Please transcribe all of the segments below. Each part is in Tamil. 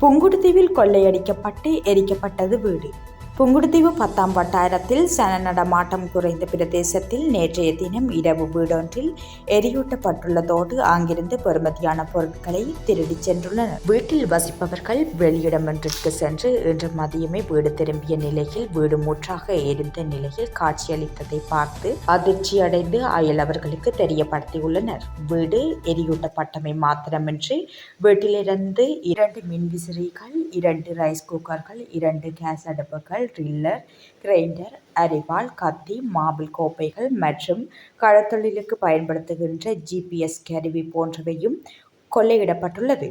புங்குடுதீவில் கொள்ளையடிக்கப்பட்டு எரிக்கப்பட்டது வீடு. புங்குடுதீவு பத்தாம் வட்டாரத்தில் சன நடமாட்டம் குறைந்த பிரதேசத்தில் நேற்றைய தினம் இரவு வீடொன்றில் எரியூட்டப்பட்டுள்ளதோடு அங்கிருந்து பெறுமதியான பொருட்களை திருடிச் சென்றுள்ளனர். வீட்டில் வசிப்பவர்கள் வெளியிடமொன்றிற்கு சென்று இன்று மதியமே வீடு திரும்பிய நிலையில் வீடு முற்றாக எரிந்த நிலையில் காட்சியளித்ததை பார்த்து அதிர்ச்சியடைந்து அயலவர்களுக்கு தெரியப்படுத்தியுள்ளனர். வீடு எரியூட்டப்பட்டமை மாத்திரமின்றி வீட்டிலிருந்து இரண்டு மின்விசிறிகள் இரண்டு ரைஸ் குக்கர்கள் இரண்டு கேஸ் அடுப்புகள் ட்ரில்லர் கிரைண்டர் அரிவாள் கத்தி மாபிள் கோப்பைகள் மற்றும் கடத்தொழிலுக்கு பயன்படுத்துகின்ற ஜிபிஎஸ் கருவி போன்றவையும் கொள்ளையிடப்பட்டுள்ளது.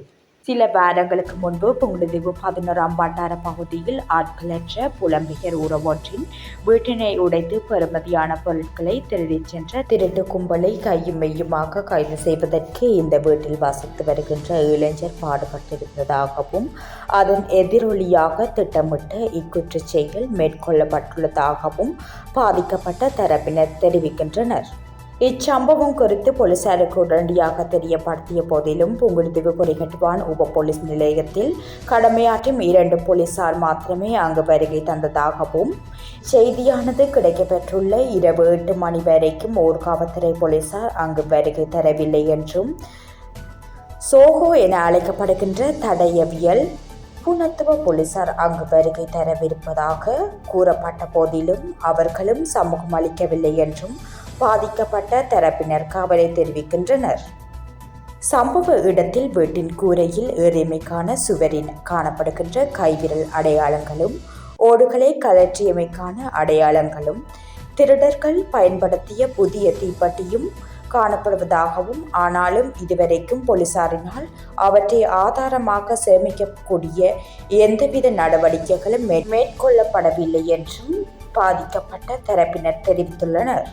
சில வாரங்களுக்கு முன்பு புங்குடுதீவு பதினோராம் வட்டார பகுதியில் ஆட்களற்ற புலம்பெயர் உறவொன்றின் வீட்டினை உடைத்து பெறுமதியான பொருட்களை திருடிச் சென்ற திருட்டு கும்பலை கையும் மெய்யுமாக கைது செய்வதற்கு இந்த வீட்டில் வசித்து வருகின்ற இளைஞர் பாடுபட்டிருந்ததாகவும் அதன் எதிரொலியாக திட்டமிட்ட இக்குற்றச் செயல் மேற்கொள்ளப்பட்டுள்ளதாகவும் பாதிக்கப்பட்ட தரப்பினர் தெரிவிக்கின்றனர். இச்சம்பவம் குறித்து போலீசாருக்கு உடனடியாக தெரியப்படுத்திய போதிலும் புங்குடுதீவு கொடிகட்டுவான் உப போலீஸ் நிலையத்தில் கடமையாற்றும் இரண்டு போலீசார் மாத்திரமே அங்கு வருகை தந்ததாகவும் செய்தியானது கிடைக்கப்பெற்றுள்ள இரவு எட்டு மணி வரைக்கும் ஊர்காவல்துறை போலீசார் அங்கு வருகை தரவில்லை என்றும் சோகோ என அழைக்கப்படுகின்ற தடயவியல் புனத்துவ போலீசார் அங்கு வருகை தரவிருப்பதாக கூறப்பட்ட போதிலும் அவர்களும் சமூகம் அளிக்கவில்லை என்றும் பாதிக்கப்பட்ட தரப்பினர் கவலை தெரிவிக்கின்றனர். சம்பவ இடத்தில் வீட்டின் கூரையில் ஏறியமைக்கான சுவரின் காணப்படுகின்ற கைவிரல் அடையாளங்களும் ஓடுகளை கலற்றியமைக்கான அடையாளங்களும் திருடர்கள் பயன்படுத்திய புதிய தீப்பெட்டியும் காணப்படுவதாகவும் ஆனாலும் இதுவரைக்கும் போலீசாரினால் அவற்றை ஆதாரமாக சேமிக்கக்கூடிய எந்தவித நடவடிக்கைகளும் மேற்கொள்ளப்படவில்லை என்றும் பாதிக்கப்பட்ட தரப்பினர் தெரிவித்துள்ளனர்.